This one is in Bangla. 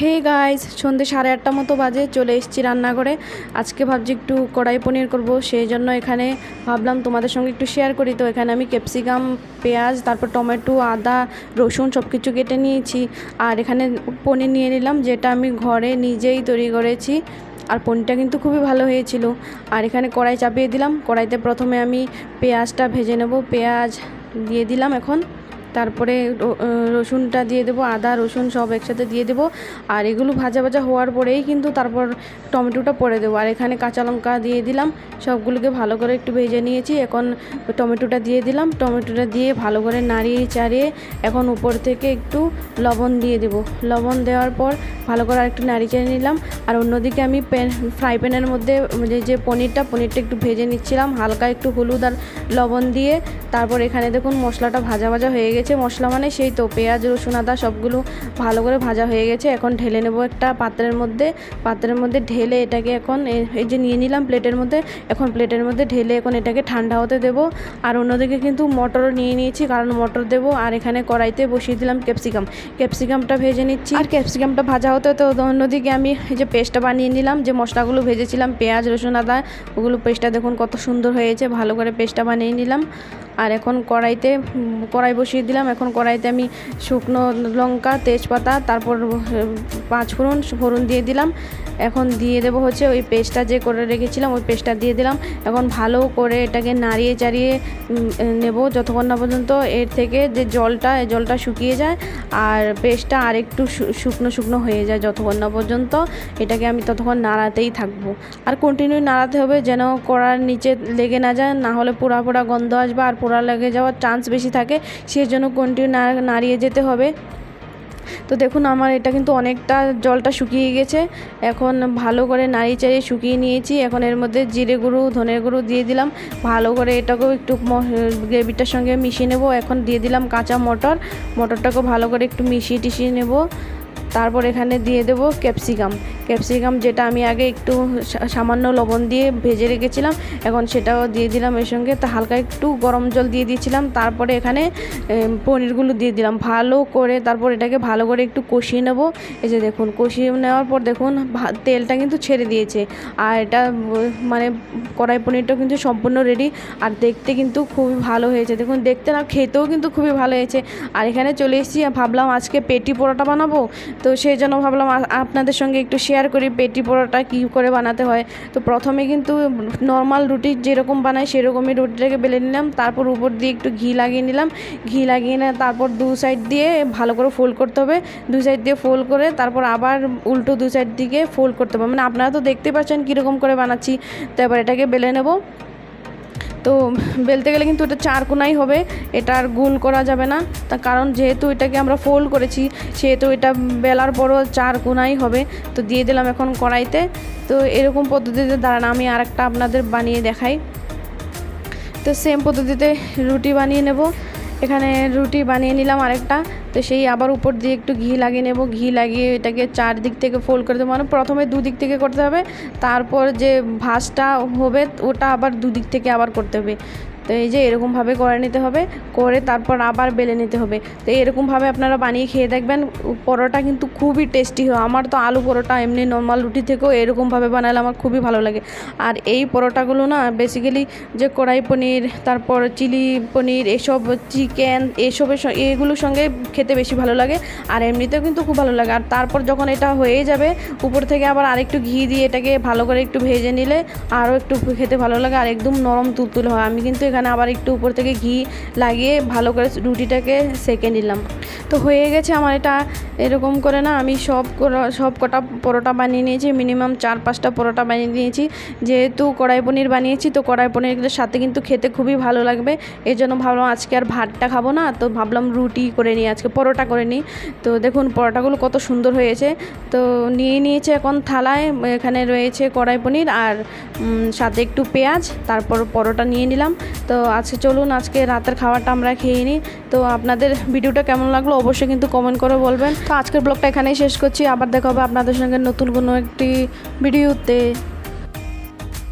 হে গাইস সন্ধ্যে সাড়ে আটটা মতো বাজে, চলে এসেছি রান্নাঘরে। আজকে ভাবছি একটু কড়াই পনির করব, সেই জন্য এখানে ভাবলাম তোমাদের সঙ্গে একটু শেয়ার করি। তো এখানে আমি ক্যাপসিকাম পেঁয়াজ, তারপর টমেটো, আদা, রসুন সব কিছু কেটে নিয়েছি। আর এখানে পনির নিয়ে নিলাম, যেটা আমি ঘরে নিজেই তৈরি করেছি। আর পনিরটা কিন্তু খুবই ভালো হয়েছিল। আর এখানে কড়াই চাপিয়ে দিলাম। কড়াইতে প্রথমে আমি পেঁয়াজটা ভেজে নেব। পেঁয়াজ দিয়ে দিলাম এখন। তারপরে রসুনটা দিয়ে দেবো, আদা, রসুন সব একসাথে দিয়ে দেবো। আর এগুলো ভাজা ভাজা হওয়ার পরেই কিন্তু তারপর টমেটোটা পরে দেবো। আর এখানে কাঁচা লঙ্কা দিয়ে দিলাম, সবগুলোকে ভালো করে একটু ভেজে নিয়েছি। এখন টমেটোটা দিয়ে দিলাম, টমেটোটা দিয়ে ভালো করে নাড়িয়ে চাড়িয়ে এখন উপর থেকে একটু লবণ দিয়ে দেবো। লবণ দেওয়ার পর ভালো করে একটু নাড়ি চাড়িয়ে নিলাম। আর অন্যদিকে আমি প্যান, ফ্রাই প্যানের মধ্যে যে যে পনিরটা পনিরটা একটু ভেজে নিচ্ছিলাম, হালকা একটু হলুদ আর লবণ দিয়ে। তারপর এখানে দেখুন মশলাটা ভাজা ভাজা হয়ে গেছে। মশলা মানে সেই তো, পেঁয়াজ, রসুন, আদা সবগুলো ভালো করে ভাজা হয়ে গেছে। এখন ঢেলে নেব একটা পাত্রের মধ্যে। পাত্রের মধ্যে ঢেলে এটাকে এখন এই যে নিয়ে নিলাম প্লেটের মধ্যে, এখন প্লেটের মধ্যে ঢেলে এখন এটাকে ঠান্ডা হতে দেবো। আর অন্যদিকে কিন্তু মটরও নিয়ে নিয়েছি, কারণ মটর দেবো। আর এখানে কড়াইতে বসিয়ে দিলাম ক্যাপসিকাম। ক্যাপসিকামটা ভেজে নিচ্ছি। আর ক্যাপসিকামটা ভাজা হতে হতে অন্যদিকে আমি এই যে পেস্টটা বানিয়ে নিলাম, যে মশলাগুলো ভেজেছিলাম, পেঁয়াজ, রসুন, আদা, ওগুলো পেস্টটা দেখুন কত সুন্দর হয়েছে, ভালো করে পেস্টটা বানিয়ে নিলাম। আর এখন কড়াইতে কড়াই বসিয়ে দিলাম। এখন কড়াইতে আমি শুকনো লঙ্কা, তেজপাতা, তারপর পাঁচ ফোড়ন ফোড়ন দিয়ে দিলাম। এখন দিয়ে দেবো হচ্ছে ওই পেস্টটা যে করে রেখেছিলাম, ওই পেস্টটা দিয়ে দিলাম। এখন ভালো করে এটাকে নাড়িয়ে চাড়িয়ে নেব যতক্ষণ না পর্যন্ত এর থেকে যে জলটা জলটা শুকিয়ে যায় আর পেস্টটা আরেকটু শুকনো শুকনো হয়ে যায় যতক্ষণ না পর্যন্ত এটাকে আমি ততক্ষণ নাড়াতেই থাকব। আর কন্টিনিউ নাড়াতে হবে যেন কড়ার নিচে লেগে না যায়, না হলে পোড়া পোড়া গন্ধ আসবে আর পোড়া লেগে যাওয়ার চান্স বেশি থাকে। সেই জন্য কন্টিনিউ নাড়িয়ে যেতে হবে। তো দেখুন আমার এটা কিন্তু অনেকটা জলটা শুকিয়ে গেছে। এখন ভালো করে নাড়িয়ে চাড়িয়ে শুকিয়ে নিয়েছি। এখন এর মধ্যে জিরে গুঁড়ো, ধনের গুঁড়ো দিয়ে দিলাম। ভালো করে এটাকেও একটু গ্রেভিটার সঙ্গে মিশিয়ে নেব। এখন দিয়ে দিলাম কাঁচা মটর। মটরটাকেও ভালো করে একটু মিশিয়ে টিশিয়ে নেব। তারপর এখানে দিয়ে দেব ক্যাপসিকাম। ক্যাপসিকাম যেটা আমি আগে একটু সামান্য লবণ দিয়ে ভেজে রেখেছিলাম, এখন সেটাও দিয়ে দিলাম এর সঙ্গে। তা হালকা একটু গরম জল দিয়ে দিয়েছিলাম, তারপরে এখানে পনিরগুলো দিয়ে দিলাম। ভালো করে তারপর এটাকে ভালো করে একটু কষিয়ে নেব। এই যে দেখুন, কষিয়ে নেওয়ার পর দেখুন তেলটা কিন্তু ছেড়ে দিয়েছে। আর এটা মানে কড়াই পনিরটাও কিন্তু সম্পূর্ণ রেডি আর দেখতে কিন্তু খুবই ভালো হয়েছে। দেখুন, দেখতে না, খেতেও কিন্তু খুবই ভালো হয়েছে। আর এখানে চলে এসেছি, ভাবলাম আজকে পেটি পরোটা বানাবো। তো সেই জন্য ভাবলাম আপনাদের সঙ্গে একটু শেয়ার করি, পেটি পরোটা কী করে বানাতে হয়। তো প্রথমে কিন্তু নর্মাল রুটি যেরকম বানাই সেরকমই রুটিটাকে বেলে নিলাম, তারপর উপর দিয়ে একটু ঘি লাগিয়ে নিলাম। ঘি লাগিয়ে নিয়ে তারপর দু সাইড দিয়ে ভালো করে ফোল্ড করতে হবে। দু সাইড দিয়ে ফোল্ড করে তারপর আবার উল্টো দু সাইড দিকে ফোল্ড করতে হবে। মানে আপনারা তো দেখতে পাচ্ছেন কীরকম করে বানাচ্ছি, তো এবার এটাকে বেলে নেব। তো বেলতে গেলে কিন্তু এটা চার কোনাই হবে এটা আর গোল করা যাবে না। তার কারণ যেহেতু এটাকে আমরা ফোল্ড করেছি, সেহেতু এটা বেলার পরও চার কোনাই হবে, তো দিয়ে দিলাম এখন কড়াইতে। তো এরকম পদ্ধতিতে দাঁড়ান, আমি আর একটা আপনাদের বানিয়ে দেখাই। তো সেম পদ্ধতিতে রুটি বানিয়ে নেব। এখানে রুটি বানিয়ে নিলাম আরেকটা। তো সেই আবার উপর দিয়ে একটু ঘি লাগিয়ে নেব। ঘি লাগিয়ে এটাকে চারদিক থেকে ফোল্ড করে দেবো। মানে প্রথমে দুদিক থেকে করতে হবে। তারপর যে ভাঁজটা হবে, ওটা আবার দুদিক থেকে আবার করতে হবে। তো এই যে এরকমভাবে করে নিতে হবে, করে তারপর আবার বেলে নিতে হবে। তো এরকমভাবে আপনারা বানিয়ে খেয়ে দেখবেন, পরোটা কিন্তু খুবই টেস্টি হয়। আমার তো আলু পরোটা এমনি নর্মাল রুটি থেকেও এরকমভাবে বানালে আমার খুবই ভালো লাগে। আর এই পরোটাগুলো না বেসিক্যালি যে কড়াই পনির, তারপর চিলি পনির, এসব চিকেন এসবের এগুলোর সঙ্গে খেতে বেশি ভালো লাগে। আর এমনিতেও কিন্তু খুব ভালো লাগে। আর তারপর যখন এটা হয়ে যাবে, উপর থেকে আবার আরেকটু ঘি দিয়ে এটাকে ভালো করে একটু ভেজে নিলে আরও একটু খেতে ভালো লাগে। আর একদম নরম তুলতুল হয়। আমি কিন্তু এখানে আবার একটু উপর থেকে ঘি লাগিয়ে ভালো করে রুটিটাকে সেকে নিলাম। তো হয়ে গেছে আমার এটা এরকম করে না, আমি সব সব কটা পরোটা বানিয়ে নিয়েছি, মিনিমাম চার পাঁচটা পরোটা বানিয়ে নিয়েছি। যেহেতু কড়াই পনির বানিয়েছি, তো কড়াই পনিরের সাথে কিন্তু খেতে খুবই ভালো লাগবে। এই জন্য ভাবলাম আজকে আর ভাতটা খাব না, তো ভাবলাম রুটি করে নিই, আজকে পরোটা করে নিই। তো দেখুন পরোটাগুলো কত সুন্দর হয়েছে। তো নিয়ে নিয়েছে এখন থালায়, এখানে রয়েছে কড়াই পনির আর সাথে একটু পেঁয়াজ, তারপর পরোটা নিয়ে নিলাম। তো আজকে চলুন আজকে রাতের খাবারটা আমরা খেয়ে নিই। তো আপনাদের ভিডিওটা কেমন লাগল অবশ্যই কিন্তু কমেন্ট করে বলবেন। তো আজকের ব্লগটা এখানেই শেষ করছি। আবার দেখা হবে আপনাদের সঙ্গে নতুন কোনো একটি ভিডিওতে।